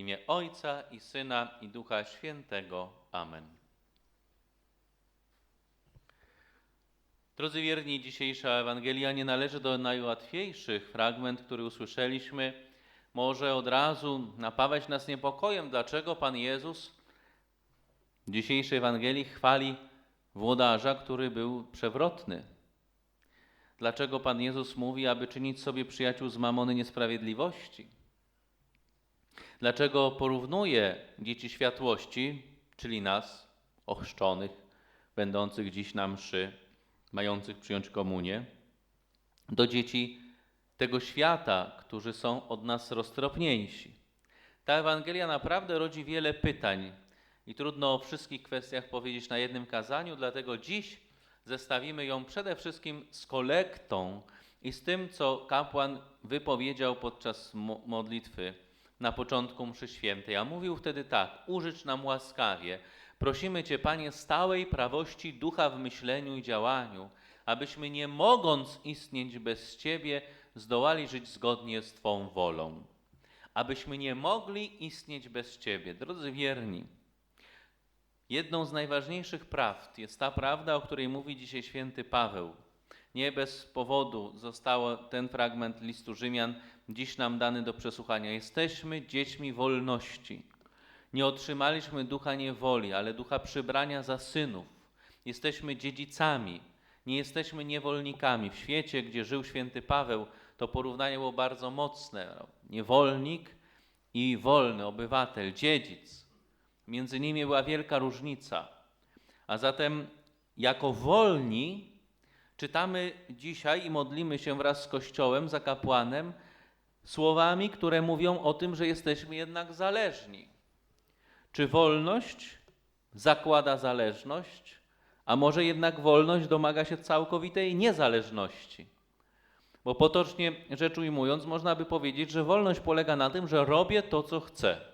imię Ojca i Syna i Ducha Świętego. Amen. Drodzy wierni, dzisiejsza Ewangelia nie należy do najłatwiejszych. Fragment, który usłyszeliśmy, może od razu napawać nas niepokojem, dlaczego Pan Jezus w dzisiejszej Ewangelii chwali włodarza, który był przewrotny. Dlaczego Pan Jezus mówi, aby czynić sobie przyjaciół z mamony niesprawiedliwości? Dlaczego porównuje dzieci światłości, czyli nas, ochrzczonych, będących dziś na mszy, mających przyjąć komunię, do dzieci tego świata, którzy są od nas roztropniejsi? Ta Ewangelia naprawdę rodzi wiele pytań i trudno o wszystkich kwestiach powiedzieć na jednym kazaniu, dlatego dziś zestawimy ją przede wszystkim z kolektą i z tym, co kapłan wypowiedział podczas mo- modlitwy na początku mszy świętej. A mówił wtedy tak: Użycz nam łaskawie. Prosimy Cię, Panie, stałej prawości ducha w myśleniu i działaniu, abyśmy nie mogąc istnieć bez Ciebie, zdołali żyć zgodnie z Twą wolą. Abyśmy nie mogli istnieć bez Ciebie. Drodzy wierni, Jedną z najważniejszych prawd jest ta prawda, o której mówi dzisiaj święty Paweł. Nie bez powodu został ten fragment listu Rzymian dziś nam dany do przesłuchania. Jesteśmy dziećmi wolności. Nie otrzymaliśmy ducha niewoli, ale ducha przybrania za synów. Jesteśmy dziedzicami, nie jesteśmy niewolnikami. W świecie, gdzie żył święty Paweł, to porównanie było bardzo mocne. Niewolnik i wolny obywatel, dziedzic. Między nimi była wielka różnica. A zatem, jako wolni, czytamy dzisiaj i modlimy się wraz z Kościołem, za kapłanem, słowami, które mówią o tym, że jesteśmy jednak zależni. Czy wolność zakłada zależność, a może jednak wolność domaga się całkowitej niezależności? Bo potocznie rzecz ujmując, można by powiedzieć, że wolność polega na tym, że robię to, co chcę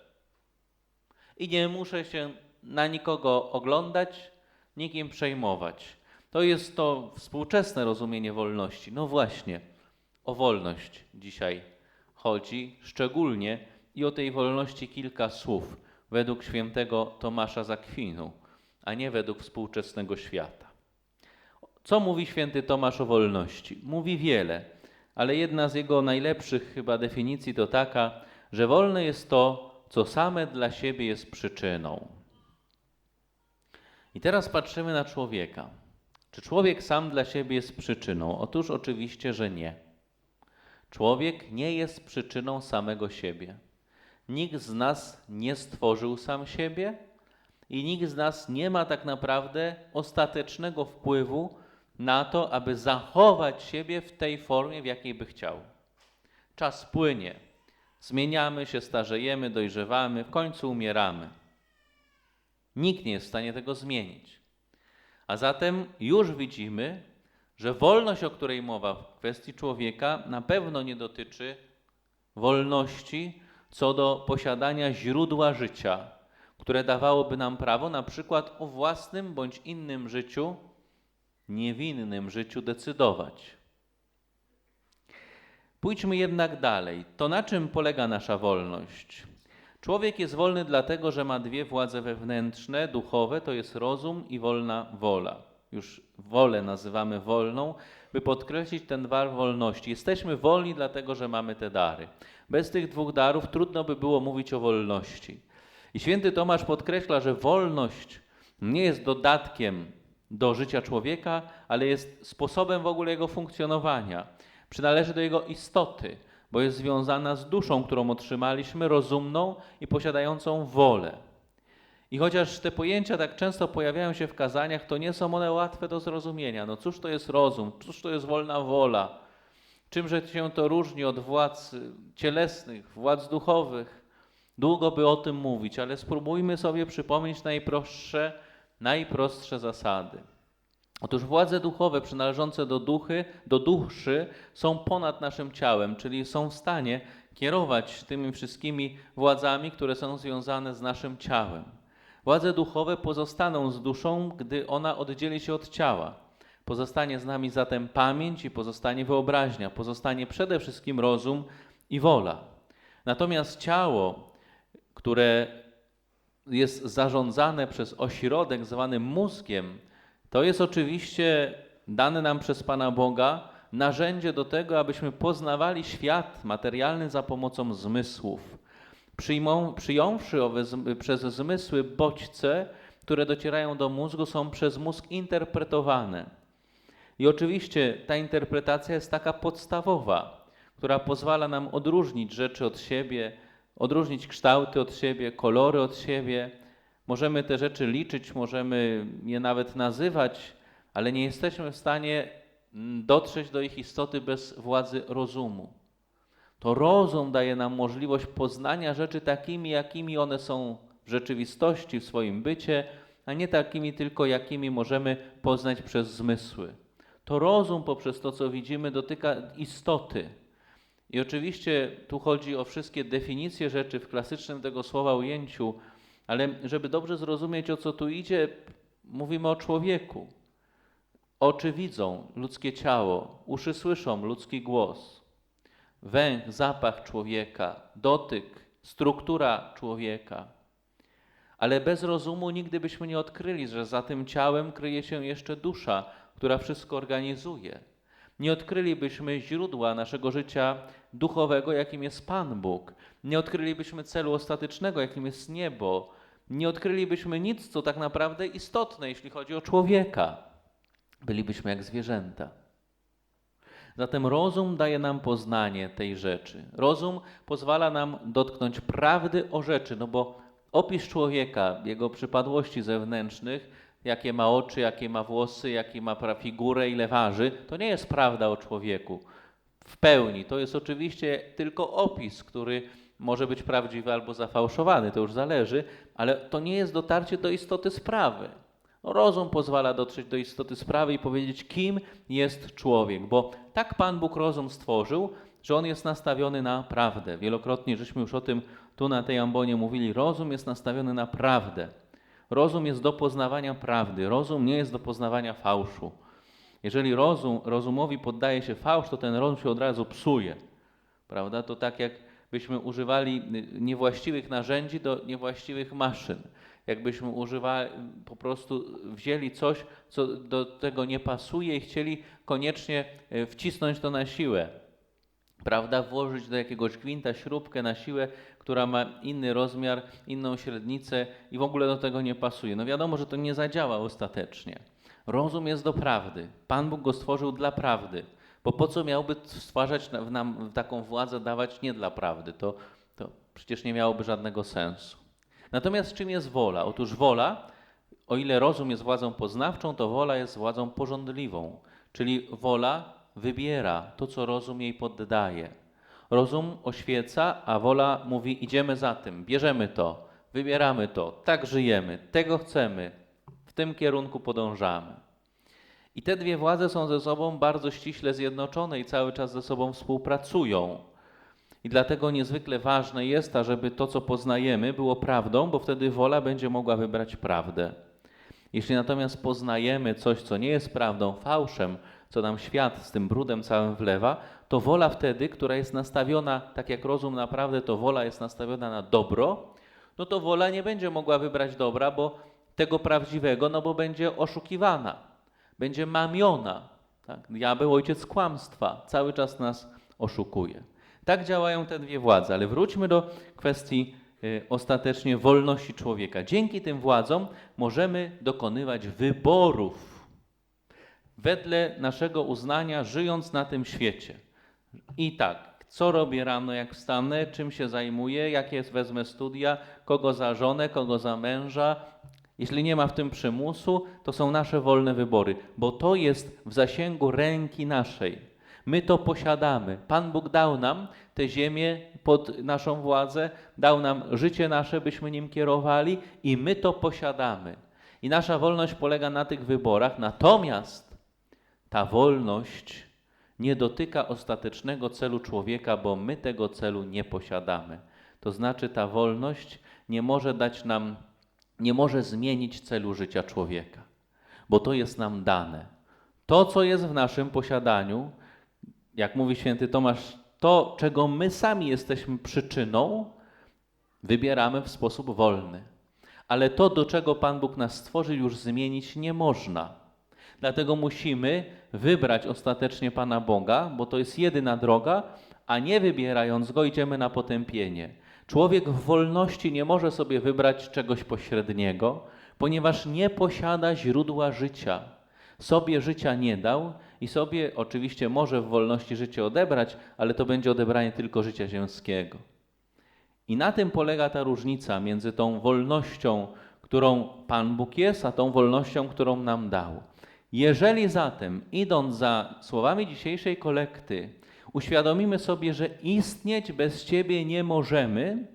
i nie muszę się na nikogo oglądać, nikim przejmować. To jest to współczesne rozumienie wolności. No właśnie, o wolność dzisiaj chodzi szczególnie i o tej wolności kilka słów według świętego Tomasza z Akwinu, a nie według współczesnego świata. Co mówi święty Tomasz o wolności? Mówi wiele, ale jedna z jego najlepszych chyba definicji to taka, że wolne jest to, co same dla siebie jest przyczyną. I teraz patrzymy na człowieka. Czy człowiek sam dla siebie jest przyczyną? Otóż oczywiście, że nie. Człowiek nie jest przyczyną samego siebie. Nikt z nas nie stworzył sam siebie i nikt z nas nie ma tak naprawdę ostatecznego wpływu na to, aby zachować siebie w tej formie, w jakiej by chciał. Czas płynie, Zmieniamy się, starzejemy, dojrzewamy, w końcu umieramy. Nikt nie jest w stanie tego zmienić. A zatem już widzimy, że wolność, o której mowa w kwestii człowieka, na pewno nie dotyczy wolności co do posiadania źródła życia, które dawałoby nam prawo na przykład o własnym bądź innym życiu, niewinnym życiu decydować. Pójdźmy jednak dalej. To na czym polega nasza wolność? Człowiek jest wolny dlatego, że ma dwie władze wewnętrzne, duchowe, to jest rozum i wolna wola. Już wolę nazywamy wolną, by podkreślić ten dar wolności. Jesteśmy wolni dlatego, że mamy te dary. Bez tych dwóch darów trudno by było mówić o wolności. I święty Tomasz podkreśla, że wolność nie jest dodatkiem do życia człowieka, ale jest sposobem w ogóle jego funkcjonowania przynależy do jego istoty, bo jest związana z duszą, którą otrzymaliśmy, rozumną i posiadającą wolę. I chociaż te pojęcia tak często pojawiają się w kazaniach, to nie są one łatwe do zrozumienia. No cóż to jest rozum? Cóż to jest wolna wola? Czymże się to różni od władz cielesnych, władz duchowych? Długo by o tym mówić, ale spróbujmy sobie przypomnieć najprostsze, najprostsze zasady. Otóż władze duchowe przynależące do duchy, do duszy są ponad naszym ciałem, czyli są w stanie kierować tymi wszystkimi władzami, które są związane z naszym ciałem. Władze duchowe pozostaną z duszą, gdy ona oddzieli się od ciała. Pozostanie z nami zatem pamięć i pozostanie wyobraźnia, pozostanie przede wszystkim rozum i wola. Natomiast ciało, które jest zarządzane przez ośrodek zwany mózgiem, to jest oczywiście dane nam przez Pana Boga narzędzie do tego, abyśmy poznawali świat materialny za pomocą zmysłów. Przyjmą, przyjąwszy owe przez zmysły bodźce, które docierają do mózgu, są przez mózg interpretowane. I oczywiście ta interpretacja jest taka podstawowa, która pozwala nam odróżnić rzeczy od siebie, odróżnić kształty od siebie, kolory od siebie. Możemy te rzeczy liczyć, możemy je nawet nazywać, ale nie jesteśmy w stanie dotrzeć do ich istoty bez władzy rozumu. To rozum daje nam możliwość poznania rzeczy takimi, jakimi one są w rzeczywistości, w swoim bycie, a nie takimi tylko, jakimi możemy poznać przez zmysły. To rozum poprzez to, co widzimy, dotyka istoty. I oczywiście tu chodzi o wszystkie definicje rzeczy w klasycznym tego słowa ujęciu, ale żeby dobrze zrozumieć, o co tu idzie, mówimy o człowieku. Oczy widzą ludzkie ciało, uszy słyszą ludzki głos, węch, zapach człowieka, dotyk, struktura człowieka. Ale bez rozumu nigdy byśmy nie odkryli, że za tym ciałem kryje się jeszcze dusza, która wszystko organizuje. Nie odkrylibyśmy źródła naszego życia duchowego, jakim jest Pan Bóg. Nie odkrylibyśmy celu ostatecznego, jakim jest niebo. Nie odkrylibyśmy nic, co tak naprawdę istotne, jeśli chodzi o człowieka. Bylibyśmy jak zwierzęta. Zatem rozum daje nam poznanie tej rzeczy. Rozum pozwala nam dotknąć prawdy o rzeczy, no bo opis człowieka, jego przypadłości zewnętrznych, jakie ma oczy, jakie ma włosy, jakie ma figurę, ile waży, to nie jest prawda o człowieku w pełni. To jest oczywiście tylko opis, który może być prawdziwy albo zafałszowany, to już zależy, ale to nie jest dotarcie do istoty sprawy. Rozum pozwala dotrzeć do istoty sprawy i powiedzieć, kim jest człowiek, bo tak Pan Bóg rozum stworzył, że on jest nastawiony na prawdę. Wielokrotnie żeśmy już o tym tu na tej ambonie mówili. Rozum jest nastawiony na prawdę. Rozum jest do poznawania prawdy. Rozum nie jest do poznawania fałszu. Jeżeli rozum, rozumowi poddaje się fałsz, to ten rozum się od razu psuje. Prawda? To tak jakbyśmy używali niewłaściwych narzędzi do niewłaściwych maszyn. Jakbyśmy używali, po prostu wzięli coś, co do tego nie pasuje i chcieli koniecznie y, wcisnąć to na siłę. Prawda? Włożyć do jakiegoś gwinta śrubkę na siłę, która ma inny rozmiar, inną średnicę i w ogóle do tego nie pasuje. No wiadomo, że to nie zadziała ostatecznie. Rozum jest do prawdy. Pan Bóg go stworzył dla prawdy. Bo po co miałby stwarzać w nam taką władzę, dawać nie dla prawdy? To, to przecież nie miałoby żadnego sensu. Natomiast czym jest wola? Otóż wola, o ile rozum jest władzą poznawczą, to wola jest władzą porządliwą. Czyli wola wybiera to, co rozum jej poddaje. Rozum oświeca, a wola mówi: idziemy za tym, bierzemy to, wybieramy to, tak żyjemy, tego chcemy, w tym kierunku podążamy. I te dwie władze są ze sobą bardzo ściśle zjednoczone i cały czas ze sobą współpracują. I dlatego niezwykle ważne jest, ażeby to, co poznajemy, było prawdą, bo wtedy wola będzie mogła wybrać prawdę. Jeśli natomiast poznajemy coś, co nie jest prawdą, fałszem, co nam świat z tym brudem całym wlewa, to wola wtedy, która jest nastawiona, tak jak rozum naprawdę, to wola jest nastawiona na dobro, no to wola nie będzie mogła wybrać dobra, bo tego prawdziwego, no bo będzie oszukiwana, będzie mamiona. Tak? Diabeł, ojciec kłamstwa, cały czas nas oszukuje. Tak działają te dwie władze, ale wróćmy do kwestii y, ostatecznie wolności człowieka. Dzięki tym władzom możemy dokonywać wyborów wedle naszego uznania, żyjąc na tym świecie. I tak, co robię rano, jak wstanę, czym się zajmuję, jakie wezmę studia, kogo za żonę, kogo za męża. Jeśli nie ma w tym przymusu, to są nasze wolne wybory, bo to jest w zasięgu ręki naszej. My to posiadamy. Pan Bóg dał nam tę ziemię pod naszą władzę, dał nam życie nasze, byśmy nim kierowali i my to posiadamy. I nasza wolność polega na tych wyborach, natomiast ta wolność nie dotyka ostatecznego celu człowieka, bo my tego celu nie posiadamy. To znaczy, ta wolność nie może dać nam, nie może zmienić celu życia człowieka, bo to jest nam dane. To, co jest w naszym posiadaniu, jak mówi święty Tomasz, to, czego my sami jesteśmy przyczyną, Wybieramy w sposób wolny. Ale to, do czego Pan Bóg nas stworzył, już zmienić nie można. Dlatego musimy wybrać ostatecznie Pana Boga, bo to jest jedyna droga, a nie wybierając go, idziemy na potępienie. Człowiek w wolności nie może sobie wybrać czegoś pośredniego, ponieważ nie posiada źródła życia. Sobie życia nie dał i sobie oczywiście może w wolności życie odebrać, ale to będzie odebranie tylko życia ziemskiego. I na tym polega ta różnica między tą wolnością, którą Pan Bóg jest, a tą wolnością, którą nam dał. Jeżeli zatem, idąc za słowami dzisiejszej kolekty, uświadomimy sobie, że istnieć bez Ciebie nie możemy,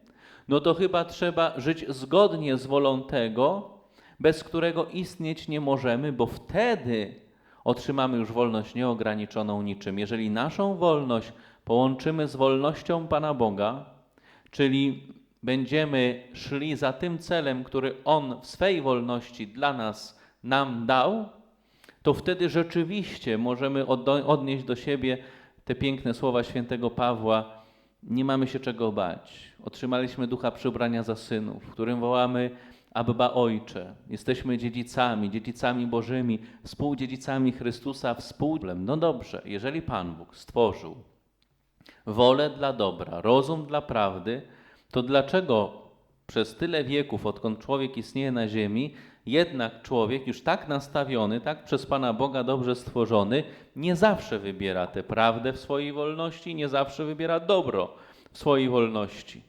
no to chyba trzeba żyć zgodnie z wolą tego, bez którego istnieć nie możemy, bo wtedy otrzymamy już wolność nieograniczoną niczym. Jeżeli naszą wolność połączymy z wolnością Pana Boga, czyli będziemy szli za tym celem, który On w swej wolności dla nas nam dał, to wtedy rzeczywiście możemy odnieść do siebie te piękne słowa świętego Pawła. Nie mamy się czego bać. Otrzymaliśmy ducha przybrania za synów, w którym wołamy Abba Ojcze. Jesteśmy dziedzicami, dziedzicami Bożymi, współdziedzicami Chrystusa, współdzielam. No dobrze, jeżeli Pan Bóg stworzył wolę dla dobra, rozum dla prawdy, to dlaczego przez tyle wieków, odkąd człowiek istnieje na ziemi, jednak człowiek już tak nastawiony, tak przez Pana Boga dobrze stworzony, nie zawsze wybiera tę prawdę w swojej wolności, nie zawsze wybiera dobro w swojej wolności.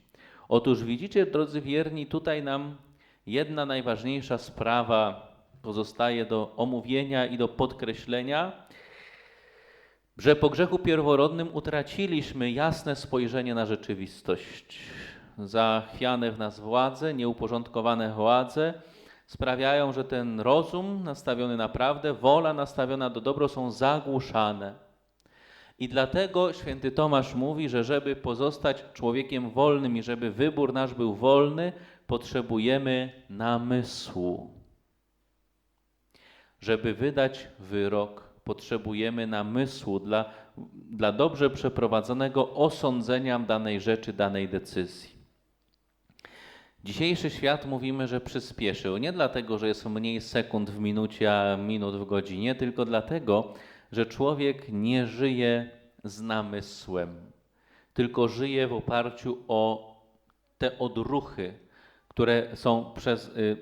Otóż widzicie, drodzy wierni, tutaj nam jedna najważniejsza sprawa pozostaje do omówienia i do podkreślenia, że po grzechu pierworodnym utraciliśmy jasne spojrzenie na rzeczywistość. Zachwiane w nas władze, nieuporządkowane władze sprawiają, że ten rozum nastawiony na prawdę, wola nastawiona do dobro są zagłuszane. I dlatego święty Tomasz mówi, że żeby pozostać człowiekiem wolnym i żeby wybór nasz był wolny, potrzebujemy namysłu. Żeby wydać wyrok, potrzebujemy namysłu dla, dla dobrze przeprowadzonego osądzenia danej rzeczy, danej decyzji. Dzisiejszy świat mówimy, że przyspieszył. Nie dlatego, że jest mniej sekund w minucie, a minut w godzinie, tylko dlatego, że człowiek nie żyje z namysłem, tylko żyje w oparciu o te odruchy, które są przez, y,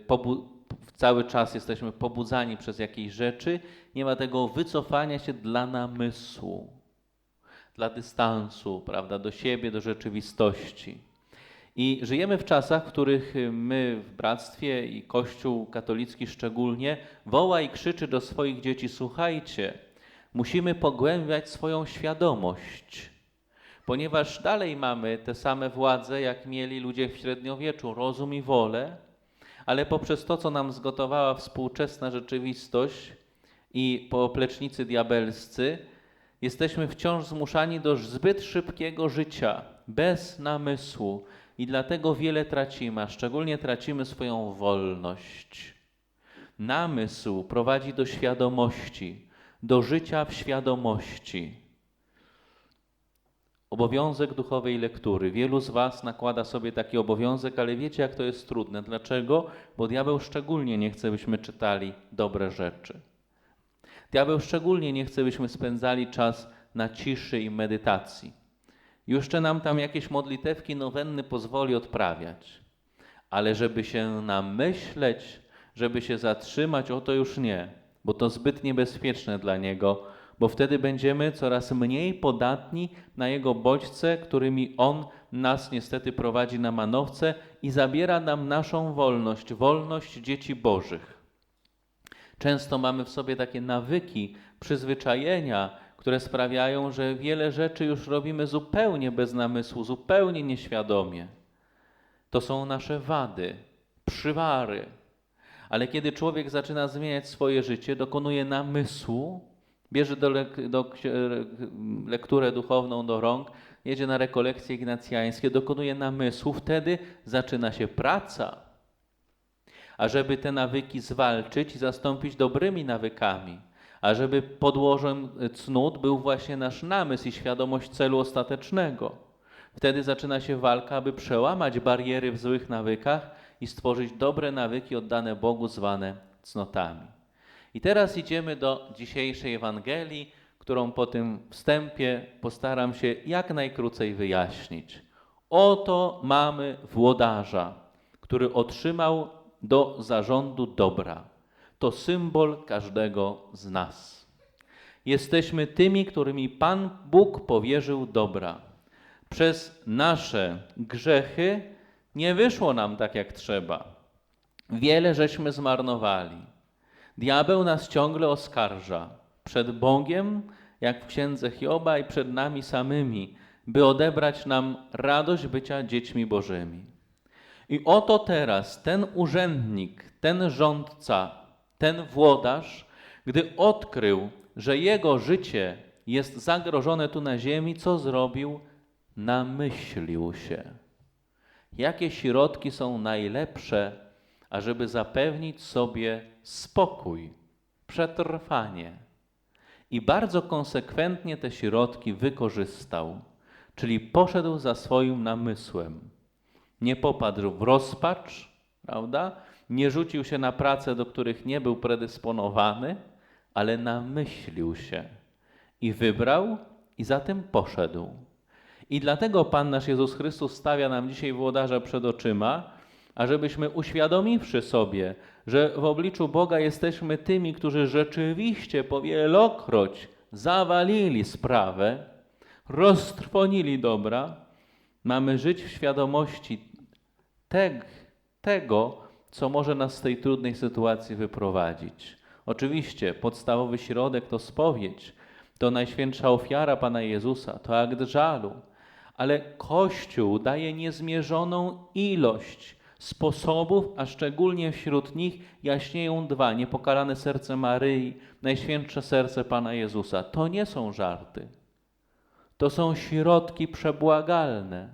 cały czas jesteśmy pobudzani przez jakieś rzeczy, nie ma tego wycofania się dla namysłu, dla dystansu, prawda, do siebie, do rzeczywistości. I żyjemy w czasach, w których my w bractwie i Kościół katolicki szczególnie woła i krzyczy do swoich dzieci: Słuchajcie, musimy pogłębiać swoją świadomość, ponieważ dalej mamy te same władze, jak mieli ludzie w średniowieczu rozum i wolę, ale poprzez to, co nam zgotowała współczesna rzeczywistość i pooplecznicy diabelscy, jesteśmy wciąż zmuszani do zbyt szybkiego życia, bez namysłu i dlatego wiele tracimy, a szczególnie tracimy swoją wolność. Namysł prowadzi do świadomości, do życia w świadomości. Obowiązek duchowej lektury. Wielu z Was nakłada sobie taki obowiązek, ale wiecie, jak to jest trudne. Dlaczego? Bo diabeł szczególnie nie chce, byśmy czytali dobre rzeczy. Diabeł szczególnie nie chce, byśmy spędzali czas na ciszy i medytacji. Jeszcze nam tam jakieś modlitewki nowenny pozwoli odprawiać. Ale żeby się namyśleć, żeby się zatrzymać, o to już nie, bo to zbyt niebezpieczne dla niego, bo wtedy będziemy coraz mniej podatni na Jego bodźce, którymi On nas niestety prowadzi na manowce i zabiera nam naszą wolność, wolność dzieci Bożych. Często mamy w sobie takie nawyki, przyzwyczajenia, które sprawiają, że wiele rzeczy już robimy zupełnie bez namysłu, zupełnie nieświadomie. To są nasze wady, przywary. Ale kiedy człowiek zaczyna zmieniać swoje życie, dokonuje namysłu, bierze do, do lekturę duchowną do rąk, jedzie na rekolekcje ignacjańskie, dokonuje namysłu, wtedy zaczyna się praca. A żeby te nawyki zwalczyć i zastąpić dobrymi nawykami, a żeby podłożem cnót był właśnie nasz namysł i świadomość celu ostatecznego. Wtedy zaczyna się walka, aby przełamać bariery w złych nawykach i stworzyć dobre nawyki oddane Bogu, zwane cnotami. I teraz idziemy do dzisiejszej Ewangelii, którą po tym wstępie postaram się jak najkrócej wyjaśnić. Oto mamy włodarza, który otrzymał do zarządu dobra. To symbol każdego z nas. Jesteśmy tymi, którymi Pan Bóg powierzył dobra. Przez nasze grzechy nie wyszło nam tak jak trzeba. Wiele żeśmy zmarnowali. Diabeł nas ciągle oskarża przed Bogiem, jak w księdze Hioba, i przed nami samymi, by odebrać nam radość bycia dziećmi Bożymi. I oto teraz ten urzędnik, ten rządca, ten włodarz, gdy odkrył, że jego życie jest zagrożone tu na ziemi, co zrobił? Namyślił się. Jakie środki są najlepsze, ażeby zapewnić sobie spokój, przetrwanie? I bardzo konsekwentnie te środki wykorzystał, czyli poszedł za swoim namysłem. Nie popadł w rozpacz, prawda? Nie rzucił się na prace, do których nie był predysponowany, ale namyślił się i wybrał i za tym poszedł. I dlatego Pan nasz Jezus Chrystus stawia nam dzisiaj włodarza przed oczyma, ażebyśmy uświadomiwszy sobie, że w obliczu Boga jesteśmy tymi, którzy rzeczywiście powielokroć zawalili sprawę, roztrwonili dobra, mamy żyć w świadomości teg, tego, co może nas z tej trudnej sytuacji wyprowadzić. Oczywiście podstawowy środek to spowiedź, to najświętsza ofiara Pana Jezusa, to akt żalu, ale Kościół daje niezmierzoną ilość sposobów, a szczególnie wśród nich jaśnieją dwa: niepokalane serce Maryi, najświętsze serce Pana Jezusa. To nie są żarty. To są środki przebłagalne.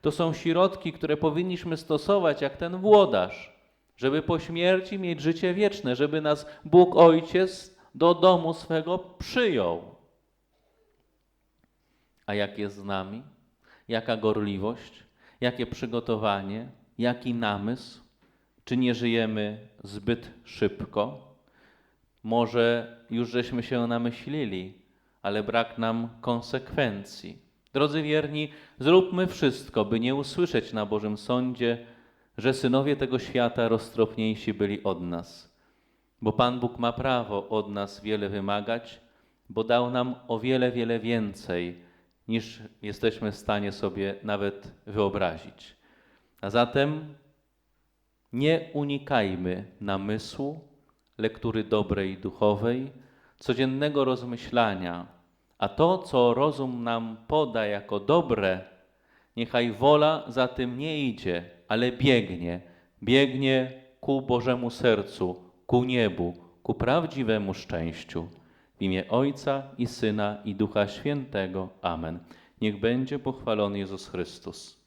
To są środki, które powinniśmy stosować jak ten włodarz, żeby po śmierci mieć życie wieczne, żeby nas Bóg Ojciec do domu swego przyjął. A jak jest z nami? Jaka gorliwość? Jakie przygotowanie? Jaki namysł? Czy nie żyjemy zbyt szybko? Może już żeśmy się namyślili, ale brak nam konsekwencji. Drodzy wierni, zróbmy wszystko, by nie usłyszeć na Bożym Sądzie, że synowie tego świata roztropniejsi byli od nas. Bo Pan Bóg ma prawo od nas wiele wymagać, bo dał nam o wiele, wiele więcej, niż jesteśmy w stanie sobie nawet wyobrazić. A zatem nie unikajmy namysłu, lektury dobrej duchowej, codziennego rozmyślania, a to, co rozum nam poda jako dobre, niechaj wola za tym nie idzie, ale biegnie, biegnie ku Bożemu sercu, ku niebu, ku prawdziwemu szczęściu. W imię Ojca i Syna i Ducha Świętego. Amen. Niech będzie pochwalony Jezus Chrystus.